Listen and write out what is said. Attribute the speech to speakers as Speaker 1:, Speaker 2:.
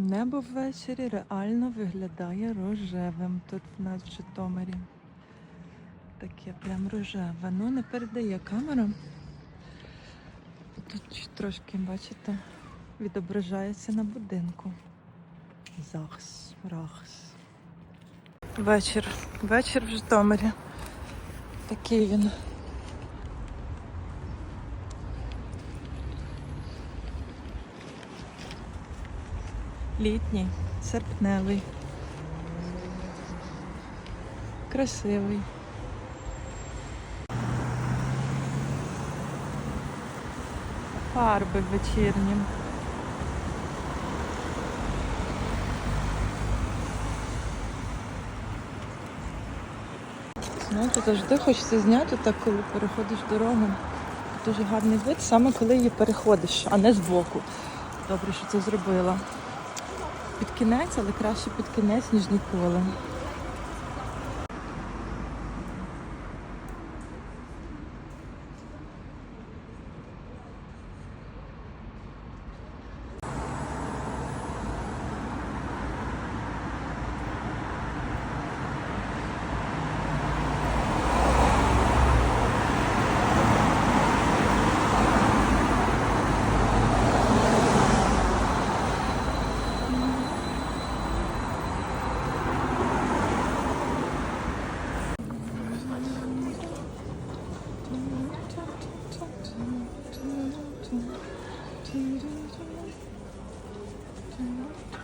Speaker 1: Небо ввечері реально виглядає рожевим тут в нас в Житомирі. Таке прям рожеве. Ну, не передає камера. Тут трошки, бачите, відображається на будинку. Захс, рахс. Вечір. Вечір в Житомирі. Такий він. Літній, серпневий. Красивий. Фарби вечірні. Знаєте, завжди хочеться зняти так, коли переходиш дорогу. Дуже гарний вид, саме коли її переходиш, а не збоку. Добре, що це зробила. Під кінець, але краще під кінець, ніж ніколи. 뒤를 좀. 뒤를